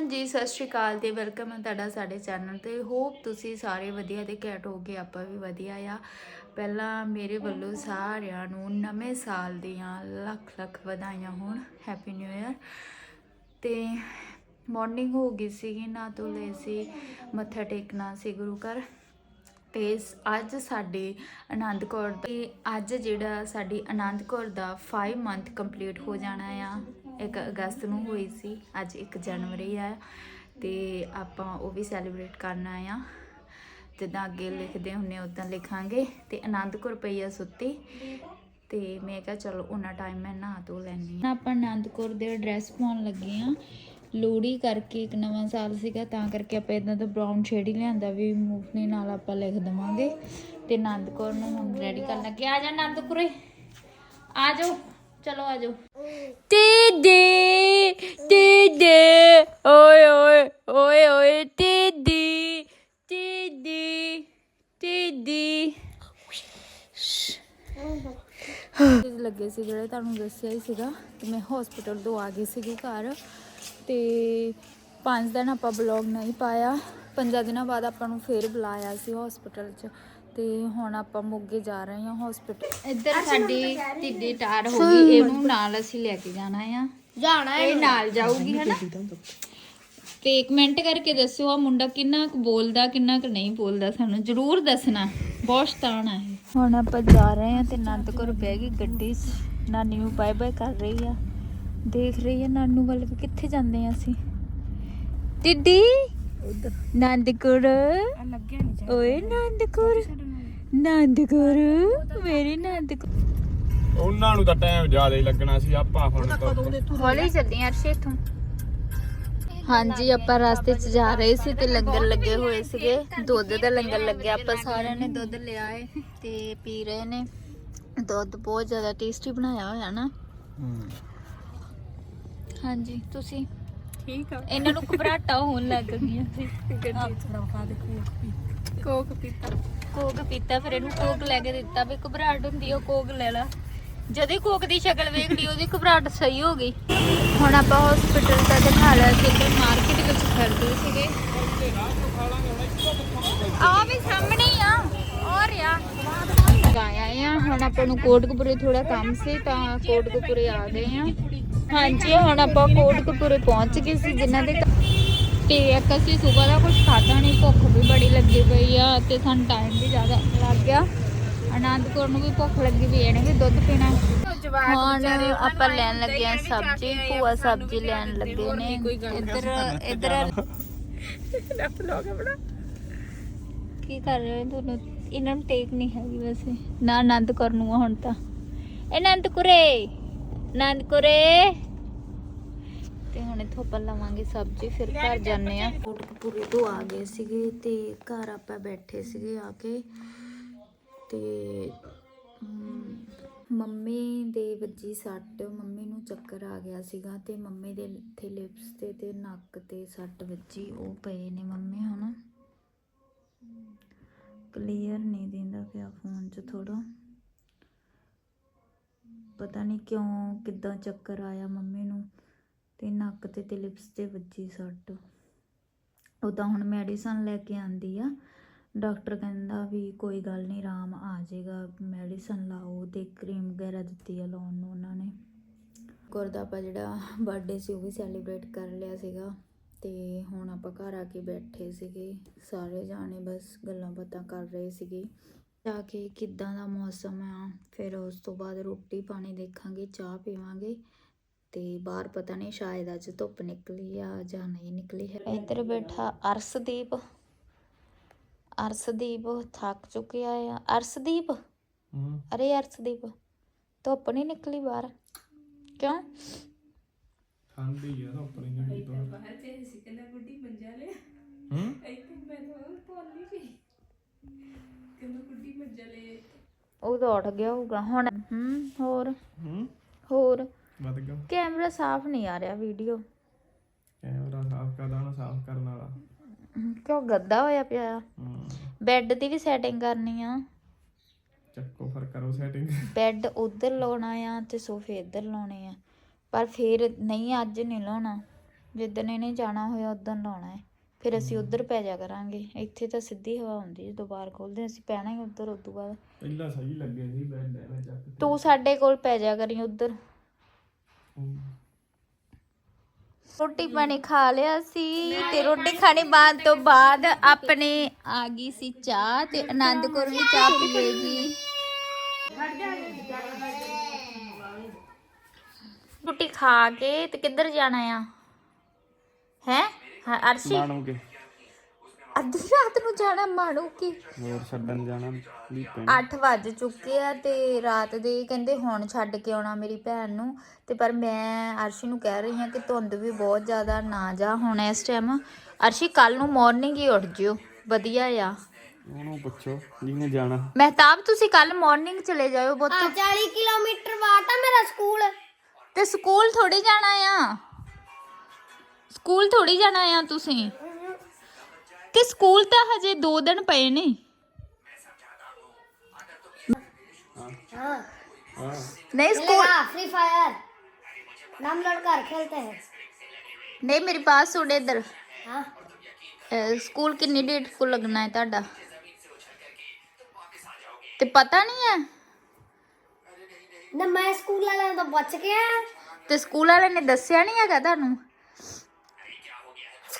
ਹਾਂਜੀ, ਸਤਿ ਸ਼੍ਰੀ ਅਕਾਲ ਤੇ ਵੈਲਕਮ ਹੈ ਤੁਹਾਡਾ ਸਾਡੇ ਚੈਨਲ ਤੇ। ਹੋਪ ਤੁਸੀਂ ਸਾਰੇ ਵਧੀਆ ਤੇ ਘੈਂਟ ਹੋਗੇ ਆਪਾਂ ਵੀ ਵਧੀਆ ਆ। ਪਹਿਲਾਂ ਮੇਰੇ ਵੱਲੋਂ ਸਾਰਿਆਂ ਨੂੰ ਨਵੇਂ ਸਾਲ ਦੀਆਂ ਲੱਖ ਲੱਖ ਵਧਾਈਆਂ ਹੋਣ। ਹੈਪੀ ਨਿਊ ਇਅਰ ਤੇ ਮਾਰਨਿੰਗ ਹੋ ਗਈ ਸੀਗੀ, ਨਾ ਤੋਂ ਲੈ ਸੀ, ਮੱਥਾ ਟੇਕਣਾ ਸੀ ਗੁਰੂ ਘਰ। ਤੇ ਅੱਜ ਸਾਡੇ ਆਨੰਦ ਕੌਰ ਤੇ ਅੱਜ ਜਿਹੜਾ ਸਾਡੀ ਆਨੰਦ ਕੌਰ ਦਾ 5 ਮੰਥ ਕੰਪਲੀਟ ਹੋ ਜਾਣਾ ਆ। 1 ਅਗਸਤ ਨੂੰ ਹੋਈ ਸੀ, ਅੱਜ 1 ਜਨਵਰੀ ਆ। ਤੇ ਆਪਾਂ ਉਹ ਵੀ ਸੈਲੀਬ੍ਰੇਟ ਕਰਨਾ ਆ। ਜਿੱਦਾਂ ਅੱਗੇ ਲਿਖਦੇ ਹੁੰਨੇ ਉਦਾਂ ਲਿਖਾਂਗੇ। ਤੇ ਆਨੰਦ ਕੌਰ ਪਈ ਆ ਸੁੱਤੀ। ਤੇ ਮੈਂ ਕਿਹਾ ਚਲੋ ਉਹਨਾਂ ਟਾਈਮ ਮੈਂ ਨਹਾ ਧੋ ਲੈਣੀ ਆ। ਆਪਾਂ ਆਨੰਦ ਕੌਰ ਦੇ ਡਰੈਸ ਪਾਉਣ ਲੱਗੇ ਆ। ਲੋਹੜੀ ਕਰਕੇ ਇੱਕ ਨਵਾਂ ਸਾਲ ਸੀਗਾ ਤਾਂ ਕਰਕੇ ਆਪਾਂ ਇਦਾਂ ਦਾ ਬ੍ਰਾਊਨ ਸ਼ੇਡ ਹੀ ਲਿਆਂਦਾ ਵੀ ਮੂਫਨੀ ਨਾਲ ਆਪਾਂ ਲਿਖ ਦਵਾਂਗੇ ਤੇ ਆਨੰਦ ਕੌਰ ਨੂੰ ਹੁਣ ਰੈਡੀ ਕਰਨ ਲੱਗੇ ਆ। ਜਾ ਆਨੰਦ ਕੁਰੇ ਆ ਜਾਓ ਚਲੋ ਆ ਜਾਓ। ਟੀਡੀ ਟੀਡੀ ਓਏ ਓਏ ਓਏ ਓਏ ਟੀਡੀ ਟੀਡੀ ਟੀਡੀ ਲੱਗੇ ਸੀ ਜਿਹੜੇ ਤੁਹਾਨੂੰ ਦੱਸਿਆ ਹੀ ਸੀਗਾ ਕਿ ਮੈਂ ਹਸਪੀਟਲ ਤੋਂ ਆ ਗਈ ਸੀਗੀ ਘਰ। ਤੇ ਪੰਜ ਦਿਨ ਆਪਾਂ ਬਲੌਗ ਨਹੀਂ ਪਾਇਆ। ਪੰਜਾਂ ਦਿਨਾਂ ਬਾਅਦ ਆਪਾਂ ਨੂੰ ਫੇਰ ਬੁਲਾਇਆ ਸੀ ਹਸਪੀਟਲ 'ਚ ਤੇ ਹੁਣ ਆਪਾਂ ਮੋਗੇ ਜਾ ਰਹੇ ਹਾਂ ਹਸਪੀਟਲ ਇੱਧਰ ਸਾਡੀ ਟਿੱਡੀ ਟਾਰ ਹੋ ਗਈ ਇਹਨੂੰ ਨਾਲ ਅਸੀਂ ਲੈ ਕੇ ਜਾਣਾ ਆ। ਜਾਣਾ ਇਹ ਨਾਲ ਜਾਊਗੀ ਹਨਾ? ਤੇ ਇੱਕ ਮਿੰਟ ਕਰਕੇ ਦੱਸਿਓ ਆ ਮੁੰਡਾ ਕਿੰਨਾ ਕੁ ਬੋਲਦਾ ਕਿੰਨਾ ਕੁ ਨਹੀਂ ਬੋਲਦਾ ਸਾਨੂੰ? ਜ਼ਰੂਰ ਦੱਸਣਾ। ਬਹੁਤ ਸ਼ਤਾਨ ਆ ਇਹ। ਹੁਣ ਆਪਾਂ ਜਾ ਰਹੇ ਆ ਤੇ ਆਨੰਦ ਕੌਰ ਬਹਿ ਗਈ ਗੱਡੀ 'ਚ। ਨਾਨੀ ਨੂੰ ਬਾਏ ਬਾਏ ਕਰ ਰਹੀ ਆ। ਦੇਖ ਰਹੀ ਆ ਨਾਨੂ ਵੱਲ ਵੀ ਕਿੱਥੇ ਜਾਂਦੇ ਆ ਅਸੀਂ। ਟਿੱਡੀ ਆਨੰਦ ਕੌਰ ਲੱਗਿਆ ਨਹੀਂ ਓਏ ਆਨੰਦ ਕੌਰ ਆਨੰਦ ਕੌਰ ਮੇਰੀ ਆਨੰਦ ਕੌਰ ਉਹਨਾਂ ਨੂੰ ਤਾਂ ਟਾਈਮ ਜ਼ਿਆਦਾ ਹੀ ਲੱਗਣਾ ਸੀ ਆਪਾਂ ਹੁਣ ਤਾਂ ਹੌਲੀ ਚੱਲੀ ਅਰਸ਼ੇ ਇੱਥੋਂ। ਹਾਂਜੀ ਆਪਾਂ ਰਸਤੇ 'ਚ ਜਾ ਰਹੇ ਸੀ ਤੇ ਲੰਗਰ ਲੱਗੇ ਹੋਏ ਸੀਗੇ। ਦੁੱਧ ਦਾ ਲੰਗਰ ਲੱਗਿਆ ਆਪਾਂ ਸਾਰਿਆਂ ਨੇ ਦੁੱਧ ਲਿਆ ਏ ਤੇ ਪੀ ਰਹੇ ਨੇ। ਦੁੱਧ ਬਹੁਤ ਜ਼ਿਆਦਾ ਟੇਸਟੀ ਬਣਾਇਆ ਹੋਇਆ ਨਾ। ਹਾਂਜੀ ਤੁਸੀਂ? ਠੀਕ ਆ। ਇਹਨਾਂ ਨੂੰ ਘਬਰਾਟਾ ਹੋਣ ਲੱਗ ਗਈਆਂ ਸੀ। ਗੱਡੀ ਦੇ ਕੋਕ ਪੀਤਾ। ਕੋਕ ਪੀਤਾ ਫਿਰ ਇਹਨੂੰ ਕੋਕ ਲੈ ਕੇ ਦਿੱਤਾ ਵੀ ਘਬਰਾਹਟ ਹੁੰਦੀ ਆ, ਉਹ ਕੋਕ ਲੈ ਲਾ। ਜਦੇ ਕੋਕ ਦੀ ਸ਼ਕਲ ਵੇਖ ਲਈ ਉਹਦੀ ਘਬਰਾਹਟ ਸਹੀ ਹੋ ਗਈ। ਹੁਣ ਆਪਾਂ ਹਸਪੀਟਲ ਦਾ ਦਿਖਾ ਲਿਆ ਸੀ ਤੇ ਮਾਰਕੀਟ ਵਿੱਚ ਖੜਦੇ ਸੀਗੇ। ਆ ਵੀ ਸਾਹਮਣੇ ਗਾਇਆ ਆ। ਹੁਣ ਆਪਾਂ ਨੂੰ ਕੋਟਕਪੁਰੇ ਥੋੜਾ ਕੰਮ ਸੀ ਤਾਂ ਕੋਟਕਪੁਰੇ ਆ ਗਏ ਆ। ਹਾਂਜੀ ਹੁਣ ਆਪਾਂ ਕੋਟਕਪੁਰੇ ਪਹੁੰਚ ਗਏ ਸੀ ਜਿਨ੍ਹਾਂ ਦੇ ਤੇ ਇੱਕ ਅਸੀਂ ਸਵੇਰ ਦਾ ਕੁਝ ਖਾਧਾ ਨਹੀਂ ਭੁੱਖ ਵੀ ਬੜੀ ਲੱਗੀ ਪਈ ਆ ਤੇ ਸਾਨੂੰ ਟਾਈਮ ਵੀ ਜ਼ਿਆਦਾ ਲੱਗ ਗਿਆ। ਆਨੰਦਪੁਰ ਨੂੰ ਵੀ ਭੁੱਖ ਲੱਗੀ ਵੀ ਇਹਨੇ ਵੀ ਦੁੱਧ ਪੀਣਾ। ਹੁਣ ਆਪਾਂ ਲੈਣ ਲੱਗੇ ਆ ਸਬਜ਼ੀ ਭੂਆ ਸਬਜ਼ੀ ਲੈਣ ਲੱਗੇ ਨੇ। ਇੱਧਰ ਇੱਧਰ। ਕੀ ਕਰ ਰਹੇ ਹੋ ਦੋਨੋਂ ਇਹਨਾਂ ਨੂੰ ਟੇਕ ਨਹੀਂ ਹੈਗੀ ਵੈਸੇ। ਨਾ ਆਨੰਦ ਕਰ ਨੂੰ ਹੁਣ ਤਾਂ। ਆਨੰਦ ਕੁਰੇ ਆਨੰਦ ਕੁਰੇ ਤੇ ਹੁਣ ਇੱਥੋਂ ਆਪਾਂ ਲਵਾਂਗੇ ਸਬਜ਼ੀ, ਫਿਰ ਘਰ ਜਾਂਦੇ ਆ ਕੋਟਕਪੂਰੇ ਤੋਂ ਆ ਗਏ ਸੀਗੇ ਤੇ ਘਰ ਆਪਾਂ ਬੈਠੇ ਸੀਗੇ ਆ ਕੇ। ਤੇ ਮੰਮੀ ਦੇ ਵੱਜੀ ਸੱਟ। ਮੰਮੀ ਨੂੰ ਚੱਕਰ ਆ ਗਿਆ ਸੀਗਾ ਤੇ ਮੰਮੀ ਦੇ ਇੱਥੇ ਲਿਪਸ ਤੇ ਤੇ ਨੱਕ ਤੇ ਸੱਟ ਵੱਜੀ। ਉਹ ਪਏ ਨੇ ਮੰਮੀ ਹੁਣ। ਕਲੀਅਰ ਨਹੀਂ ਦਿੰਦਾ ਪਿਆ ਫੋਨ 'ਚ ਥੋੜਾ ਪਤਾ ਨਹੀਂ ਕਿਉਂ, ਕਿੱਦਾਂ ਚੱਕਰ ਆਇਆ ਮੰਮੀ ਨੂੰ ਤੇ ਨੱਕ ਤੇ ਤੇ ਲਿਪਸ ਤੇ ਵੱਜੀ ਸੱਟ। ਉਦਾਂ ਹੁਣ ਮੈਡੀਸਨ ਲੈ ਕੇ ਆਂਦੀ ਆ। ਡਾਕਟਰ ਕਹਿੰਦਾ ਵੀ ਕੋਈ ਗੱਲ ਨਹੀਂ, ਆਰਾਮ ਆ ਜਾਏਗਾ। ਮੈਡੀਸਨ ਲਾਓ ਤੇ ਕਰੀਮ ਵਗੈਰਾ ਦਿੱਤੀ ਆ ਲਾਉਣ ਨੂੰ ਉਹਨਾਂ ਨੇ। ਗੁਰਦਾਪਾ ਜਿਹੜਾ ਬਰਥਡੇ ਸੀ ਉਹ ਵੀ ਸੈਲੀਬ੍ਰੇਟ ਕਰ ਲਿਆ ਸੀਗਾ। ਤੇ ਹੁਣ ਆਪਾਂ ਘਰ ਆ ਕੇ ਬੈਠੇ ਸੀਗੇ ਸਾਰੇ ਜਾਣੇ ਬਸ ਗੱਲਾਂ ਬਾਤਾਂ ਕਰ ਰਹੇ ਸੀਗੇ। ਜਾ ਕੇ ਕਿੱਦਾਂ ਦਾ ਮੌਸਮ ਆ ਫਿਰ ਉਸ ਤੋਂ ਬਾਅਦ ਰੋਟੀ ਪਾਣੀ ਦੇਖਾਂਗੇ ਚਾਹ ਪੀਵਾਂਗੇ ਤੇ ਬਾਹਰ ਪਤਾ ਨਹੀਂ ਸ਼ਾਇਦ ਅੱਜ ਧੁੱਪ ਨਿਕਲੀ ਆ ਜਾਂ ਨਹੀਂ ਨਿਕਲੀ ਹੈ। ਇੱਧਰ ਬੈਠਾ ਅਰਸ਼ਦੀਪ। ਅਰਸ਼ਦੀਪ ਥੱਕ ਚੁੱਕਿਆ ਆ। ਅਰਸ਼ਦੀਪ? ਅਰੇ ਅਰਸ਼ਦੀਪ ਧੁੱਪ ਨਹੀਂ ਨਿਕਲੀ ਬਾਹਰ? ਕਿਉਂ? ਠੰਡੀ ਆ ਤਾਂ ਆਪਣੀ ਜਿਹੜੀ ਬਾਹਰ ਬਾਹਰ ਤੇ ਸੀ ਕਹਿੰਦਾ ਗੁੱਡੀ ਮੰਜਾ ਲੈ ਹੂੰ ਇੱਥੇ ਉਹ ਤਾਂ ਉੱਠ ਗਿਆ ਹੋਊਗਾ। ਹੁਣ ਹੂੰ ਹੋਰ? ਹੂੰ? ਹੋਰ? ਵੱਧ ਗਿਆ। ਕੈਮਰਾ ਸਾਫ਼ ਨਹੀਂ ਆ ਰਿਹਾ ਵੀਡੀਓ। ਕੈਮਰਾ ਸਾਫ਼ ਕਰਦਾ ਨਾ ਸਾਫ਼ ਕਰਨ ਵਾਲਾ। ਕਿਉਂ ਗੱਦਾ ਹੋਇਆ ਪਿਆ? ਹੂੰ। ਬੈੱਡ ਦੀ ਵੀ ਸੈਟਿੰਗ ਕਰਨੀ ਆ। ਚੱਕੋ ਫਿਰ ਕਰੋ ਸੈਟਿੰਗ ਬੈੱਡ ਉਧਰ ਲਾਉਣਾ ਆ ਤੇ ਸੋਫੇ ਇੱਧਰ ਲਾਉਣੇ ਆ। ਪਰ ਫੇਰ ਨਹੀਂ ਅੱਜ ਨਹੀਂ ਲਾਉਣਾ। ਜਿੱਦਣ ਇਹਨੇ ਜਾਣਾ ਹੋਇਆ ਉਦੋਂ ਲਾਉਣਾ ਹੈ। ਫਿਰ ਅਸੀਂ ਉੱਧਰ ਪੈ ਜਾ ਕਰਾਂਗੇ। ਇੱਥੇ ਤਾਂ ਸਿੱਧੀ ਹਵਾ ਹੁੰਦੀ ਜਦੋਂ ਬਾਹਰ ਖੋਲਦੇ ਹਾਂ, ਅਸੀਂ ਪੈਣਾ ਹੀ ਉੱਧਰ ਉਦੋਂ ਬਾਅਦ। ਪਹਿਲਾਂ ਸਹੀ ਲੱਗੇ ਸੀ ਬੈਡ ਐਵੇਂ ਚੱਕ। ਤੂੰ ਸਾਡੇ ਕੋਲ ਪੈ ਜਾ ਕਰੀ ਉੱਧਰ। ਰੋਟੀ ਪਾਣੀ ਖਾ ਲਿਆ ਸੀ ਤੇ ਰੋਟੀ ਖਾਣੇ ਬਾਅਦ ਤੋਂ ਬਾਅਦ ਆਪਣੇ ਆ ਗਈ ਸੀ ਚਾਹ ਤੇ ਆਨੰਦ ਕੌਰ ਵੀ ਚਾਹ ਪੀਏਗੀ ਰੋਟੀ ਖਾ ਕੇ ਤੇ ਕਿੱਧਰ ਜਾਣਾ ਆ? ਹੈ? ਹਾਂ ਅਰਸ਼ੀ। ਮਾਣੋ ਕੇ ਅੱਧੀ ਰਾਤ ਨੂੰ ਜਾਣਾ ਮਾਣੂ ਕੀ ਹੋਰ ਛੱਡਣ ਜਾਣਾ ਵੀ 8 ਵੱਜ ਚੁੱਕੇ ਆ ਤੇ ਰਾਤ ਦੇ ਕਹਿੰਦੇ ਹੁਣ ਛੱਡ ਕੇ ਆਉਣਾ ਮੇਰੀ ਭੈਣ ਨੂੰ। ਤੇ ਪਰ ਮੈਂ ਅਰਸ਼ੀ ਨੂੰ ਕਹਿ ਰਹੀ ਹਾਂ ਕਿ ਧੁੰਦ ਵੀ ਬਹੁਤ ਜ਼ਿਆਦਾ ਨਾ ਜਾ ਹੁਣ ਇਸ ਟਾਈਮ ਅਰਸ਼ੀ ਕੱਲ ਨੂੰ ਮਾਰਨਿੰਗ ਹੀ ਉੱਠ ਜਿਓ। ਵਧੀਆ ਆ। ਉਹਨੂੰ ਪੁੱਛੋ ਜਿਹਨੇ ਜਾਣਾ। ਮਹਿਤਾਬ ਤੁਸੀਂ ਕੱਲ ਮਾਰਨਿੰਗ ਚਲੇ ਜਾਇਓ ਬਹੁਤ 40 ਕਿਲੋਮੀਟਰ ਵਾਟ ਆ ਮੇਰਾ ਸਕੂਲ। ਤੇ ਸਕੂਲ ਥੋੜੀ ਜਾਣਾ ਆ? ਸਕੂਲ ਥੋੜੀ ਜਾਣਾ ਆ ਤੁਸੀਂ ਤੇ ਸਕੂਲ ਤਾਂ ਹਜੇ 2 ਦਿਨ ਪਏ ਨੇ हाँ ਹਾਂ ਨਹੀਂ ਸਕੂਲ फ्री फायर नाम लड़कर खेलते हैं ਨਹੀਂ ਮੇਰੀ ਬਾਤ ਸੁਣ ਇੱਧਰ हाँ ਅਹ ਸਕੂਲ ਕਿੰਨੀ ਡੇਟ ਕੋ ਲੱਗਣਾ ਹੈ ਤੁਹਾਡਾ ਤੇ ਪਤਾ ਨਹੀਂ ਹੈ ना मैं स्कूल वाले तो बच गया ਤੇ ਸਕੂਲ ਵਾਲਿਆਂ ਨੇ ਦੱਸਿਆ ਨਹੀਂ ਹੈਗਾ ਤੁਹਾਨੂੰ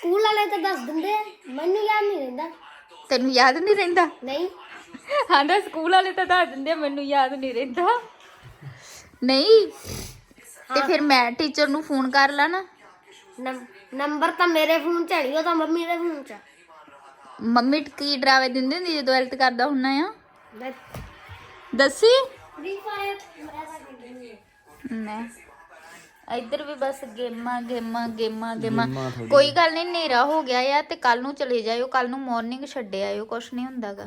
ਸਕੂਲ ਵਾਲੇ ਤਾਂ ਦੱਸ ਦਿੰਦੇ ਮੈਨੂੰ ਯਾਦ ਨਹੀਂ ਰਹਿੰਦਾ। ਤੈਨੂੰ ਯਾਦ ਨਹੀਂ ਰਹਿੰਦਾ? ਨਹੀਂ। ਆਂਦਾ ਸਕੂਲ ਵਾਲੇ ਤਾਂ ਦੱਸ ਦਿੰਦੇ ਮੈਨੂੰ ਯਾਦ ਨਹੀਂ ਰਹਿੰਦਾ। ਨਹੀਂ ਤੇ ਫਿਰ ਮੈਂ ਟੀਚਰ ਨੂੰ ਫੋਨ ਕਰ ਲਾਂ ਨਾ। ਨੰਬਰ ਤਾਂ ਮੇਰੇ ਫੋਨ 'ਚ ਹੈ ਉਹ ਤਾਂ ਮੰਮੀ ਦੇ ਫੋਨ 'ਚ ਮੰਮੀ ਕੀ ਡਰਾਵੇ ਦਿੰਦੀ ਹੁੰਦੀ ਜਦੋਂ ਹੈਲਥ ਕਰਦਾ ਹੁੰਨਾ ਆ? ਦੱਸੀ। ਫ੍ਰੀ ਫਾਇਰ ਮੈਂ ਤਾਂ ਨਹੀਂ ਮੈਂ ਇੱਧਰ ਵੀ ਬਸ ਗੇਮਾਂ ਗੇਮਾਂ ਗੇਮਾਂ ਗੇਮਾਂ। ਗੇਮਾਂ ਥੋੜ੍ਹੀ। ਕੋਈ ਗੱਲ ਨਹੀਂ ਹਨੇਰਾ ਹੋ ਗਿਆ ਆ ਤੇ ਕੱਲ ਨੂੰ ਚਲੇ ਜਾਇਓ ਕੱਲ ਨੂੰ ਮਾਰਨਿੰਗ ਛੱਡ ਆਇਓ ਕੁਛ ਨਹੀਂ ਹੁੰਦਾਗਾ।